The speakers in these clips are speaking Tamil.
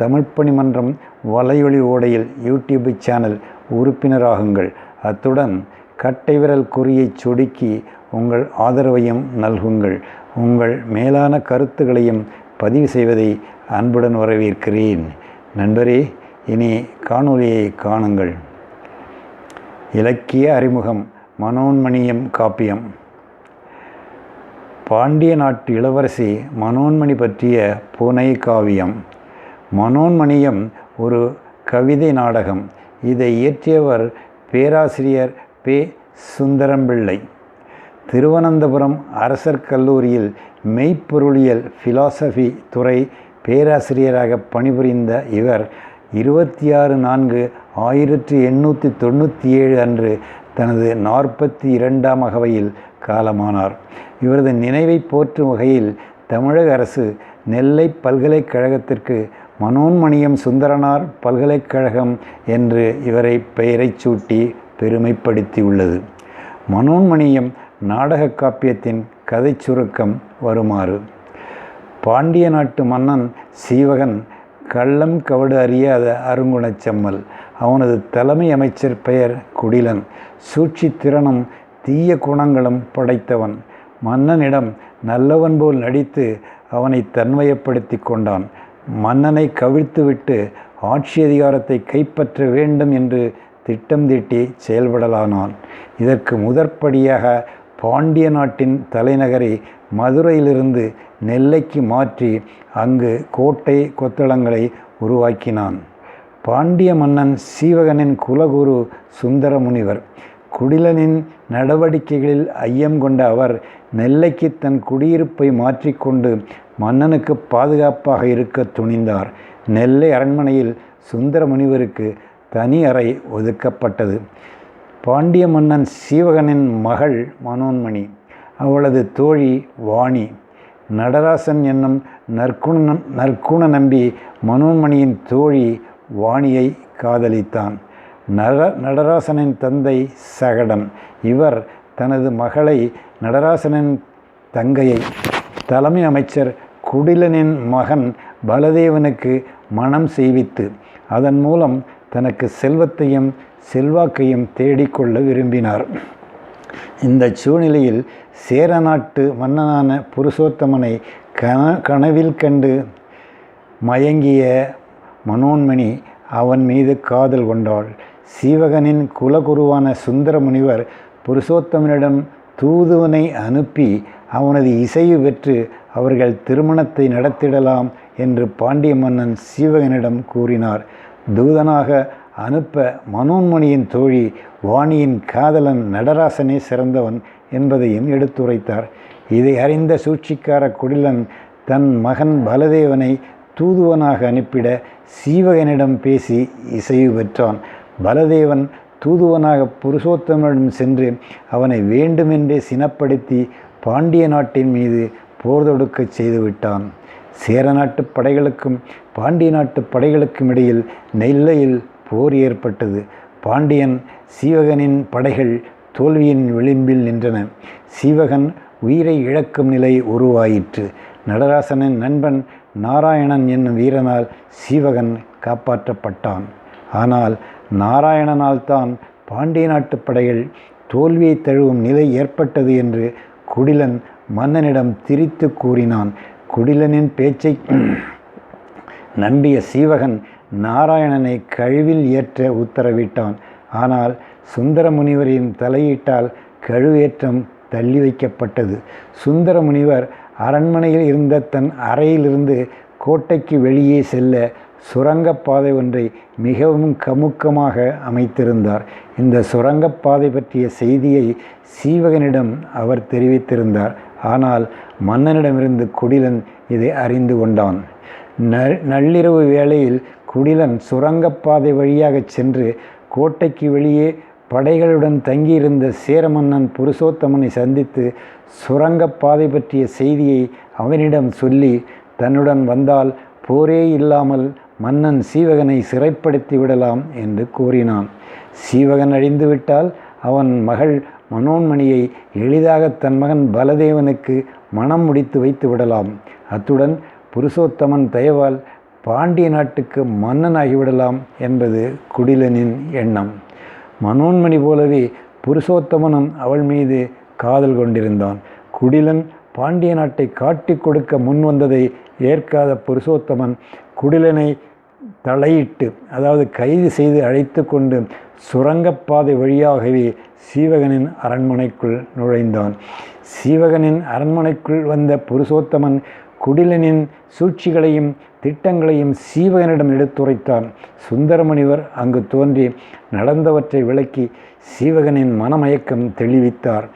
தமிழ்ப்பணி மன்றம் வலையொலி ஓடையில் யூடியூப் சேனல் உறுப்பினராகுங்கள். அத்துடன் கட்டை விரல் குறியை சொடுக்கி உங்கள் ஆதரவையும் நல்குங்கள். உங்கள் மேலான கருத்துக்களையும் பதிவு செய்வதை அன்புடன் வரவேற்கிறேன். நண்பரே இனி காணொலியை காணுங்கள். இலக்கிய அறிமுகம் மனோன்மணியம் காப்பியம். பாண்டிய நாட்டு இளவரசி மனோன்மணி பற்றிய புனை காவியம் மனோன்மணியம் ஒரு கவிதை நாடகம். இதை இயற்றியவர் பேராசிரியர் பே. சுந்தரம்பிள்ளை. திருவனந்தபுரம் அரசர் கல்லூரியில் மெய்ப்பொருளியல் ஃபிலாசபி துறை பேராசிரியராக பணிபுரிந்த இவர் இருபத்தி ஆறு நான்கு ஆயிரத்தி எண்ணூற்றி தொண்ணூற்றி ஏழு அன்று தனது நாற்பத்தி இரண்டாம் அகவையில் காலமானார். இவரது நினைவை போற்றும் வகையில் தமிழக அரசு நெல்லை பல்கலைக்கழகத்திற்கு மனோன்மணியம் சுந்தரனார் பல்கலைக்கழகம் என்று இவரை பெயரைச் சூட்டி பெருமைப்படுத்தியுள்ளது. மனோன்மணியம் நாடக காப்பியத்தின் கதை சுருக்கம் வருமாறு. பாண்டிய நாட்டு மன்னன் சீவகன் கள்ளம் கவடு அறியாத அருங்குணச்செம்மல் அவனது தலைமை அமைச்சர் பெயர் குடிலன். சூழ்ச்சி திறனும் தீய குணங்களும் படைத்தவன். மன்னனிடம் நல்லவன் போல் நடித்து அவனை தன்வயப்படுத்தி கொண்டான். மன்னனை கவிழ்த்துவிட்டு ஆட்சி அதிகாரத்தை கைப்பற்ற வேண்டும் என்று திட்டம் தீட்டி செயல்படலானான். இதற்கு முதற்படியாக பாண்டிய நாட்டின் தலைநகரை மதுரையிலிருந்து நெல்லைக்கு மாற்றி அங்கு கோட்டை கொத்தளங்களை உருவாக்கினான். பாண்டிய மன்னன் சீவகனின் குலகுரு சுந்தர முனிவர் குடிலனின் நடவடிக்கைகளில் ஐயம் கொண்ட அவர் நெல்லைக்கு தன் குடியிருப்பை மாற்றிக்கொண்டு மன்னனுக்கு பாதுகாப்பாக இருக்க துணிந்தார். நெல்லை அரண்மனையில் சுந்தர முனிவருக்கு தனி அறை ஒதுக்கப்பட்டது. பாண்டிய மன்னன் சீவகனின் மகள் மனோன்மணி அவளது தோழி வாணி நடராசன் என்னும் நற்குண நற்குண நம்பி மனோன்மணியின் தோழி வாணியை காதலித்தான். நட நடராசனின் தந்தை சகடன். இவர் தனது மகளை நடராசனின் தங்கையை தலைமை அமைச்சர் குடிலனின் மகன் பலதேவனுக்கு மனம் செய்வித்து அதன் மூலம் தனக்கு செல்வத்தையும் செல்வாக்கையும் தேடிக்கொள்ள விரும்பினார். இந்த சூழ்நிலையில் சேர நாட்டு மன்னனான புருஷோத்தமனை கன கனவில் கண்டு மயங்கிய மனோன்மணி அவன் மீது காதல் கொண்டாள். சீவகனின் குலகுருவான சுந்தர முனிவர் புருஷோத்தமனிடம் தூதுவனை அனுப்பி அவனது இசைவு பெற்று அவர்கள் திருமணத்தை நடத்திடலாம் என்று பாண்டிய மன்னன் சீவகனிடம் கூறினார். தூதனாக அனுப்ப மனோன்மணியின் தோழி வாணியின் காதலன் நடராசனே சிறந்தவன் என்பதையும் எடுத்துரைத்தார். இதை அறிந்த சூழ்ச்சிக்கார குடிலன் தன் மகன் பலதேவனை தூதுவனாக அனுப்பிட சீவகனிடம் பேசி இசைவு பெற்றான். பலதேவன் தூதுவனாக புருஷோத்தமனிடம் சென்று அவனை வேண்டுமென்றே சினப்படுத்தி பாண்டிய நாட்டின் மீது போர் தொடுக்க செய்துவிட்டான். சேர நாட்டு படைகளுக்கும் பாண்டிய நாட்டு படைகளுக்கும் இடையில் நெல்லையில் போர் ஏற்பட்டது. பாண்டியன் சீவகனின் படைகள் தோல்வியின் விளிம்பில் நின்றன. சீவகன் உயிரை இழக்கும் நிலை உருவாயிற்று. நடராசனின் நண்பன் நாராயணன் என்னும் வீரனால் சீவகன் காப்பாற்றப்பட்டான். ஆனால் நாராயணனால்தான் பாண்டிய நாட்டு படைகள் தோல்வியை தழுவும் நிலை ஏற்பட்டது என்று குடிலன் மன்னனிடம் திரித்து கூறினான். குடிலனின் பேச்சை நம்பிய சீவகன் நாராயணனை கழுவில் ஏற்ற உத்தரவிட்டான். ஆனால் சுந்தர முனிவரின் தலையீட்டால் கழுவேற்றம் தள்ளி வைக்கப்பட்டது. சுந்தர முனிவர் அரண்மனையில் இருந்த தன் அறையிலிருந்து கோட்டைக்கு வெளியே செல்ல சுரங்கப்பாதை ஒன்றை மிகவும் கமுக்கமாக அமைத்திருந்தார். இந்த சுரங்கப்பாதை பற்றிய செய்தியை சீவகனிடம் அவர் தெரிவித்திருந்தார். ஆனால் மன்னனிடமிருந்து குடிலன் இதை அறிந்து கொண்டான். நள்ளிரவு வேளையில் குடிலன் சுரங்கப்பாதை வழியாக சென்று கோட்டைக்கு வெளியே படைகளுடன் தங்கியிருந்த சேர மன்னன் புருஷோத்தமனை சந்தித்து சுரங்கப்பாதை பற்றிய செய்தியை அவனிடம் சொல்லி தன்னுடன் வந்தால் போரே இல்லாமல் மன்னன் சீவகனை சிறைப்படுத்தி விடலாம் என்று கூறினான். சீவகன் அழிந்துவிட்டால் அவன் மகள் மனோன்மணியை எளிதாக தன் மகன் பலதேவனுக்கு மனம் முடித்து வைத்து விடலாம். அத்துடன் புருஷோத்தமன் தயவால் பாண்டிய நாட்டுக்கு மன்னனாகிவிடலாம் என்பது குடிலனின் எண்ணம். மனோன்மணி போலவே புருஷோத்தமனும் அவள் மீது காதல் கொண்டிருந்தான். குடிலன் பாண்டிய நாட்டை காட்டிக் கொடுக்க முன் வந்ததை ஏற்காத புருஷோத்தமன் குடிலனை தலையிட்டு அதாவது கைது செய்து அழைத்து கொண்டு சுரங்கப்பாதை வழியாகவே சீவகனின் அரண்மனைக்குள் நுழைந்தான். சீவகனின் அரண்மனைக்குள் வந்த புருஷோத்தமன் குடிலனின் சூழ்ச்சிகளையும் திட்டங்களையும் சீவகனிடம் எடுத்துரைத்தான். சுந்தரமணிவர் அங்கு தோன்றி நடந்தவற்றை விளக்கி சீவகனின் மனமயக்கம் தெளிவித்தார்.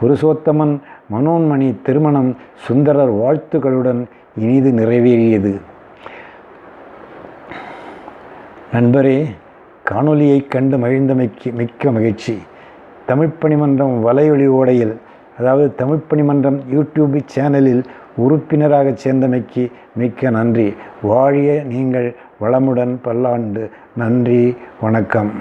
புருஷோத்தமன் மனோன்மணி திருமணம் சுந்தரர் வாழ்த்துக்களுடன் இனிது நிறைவேறியது. நண்பரே காணொலியை கண்டு மகிழ்ந்தமைக்கு மிக்க மகிழ்ச்சி. தமிழ்ப்பணிமன்றம் வலையொலி ஓடையில் அதாவது தமிழ்ப்பணிமன்றம் யூடியூப் சேனலில் உறுப்பினராக சேர்ந்தமைக்கு மிக்க நன்றி. வாழிய நீங்கள் வளமுடன் பல்லாண்டு. நன்றி வணக்கம்.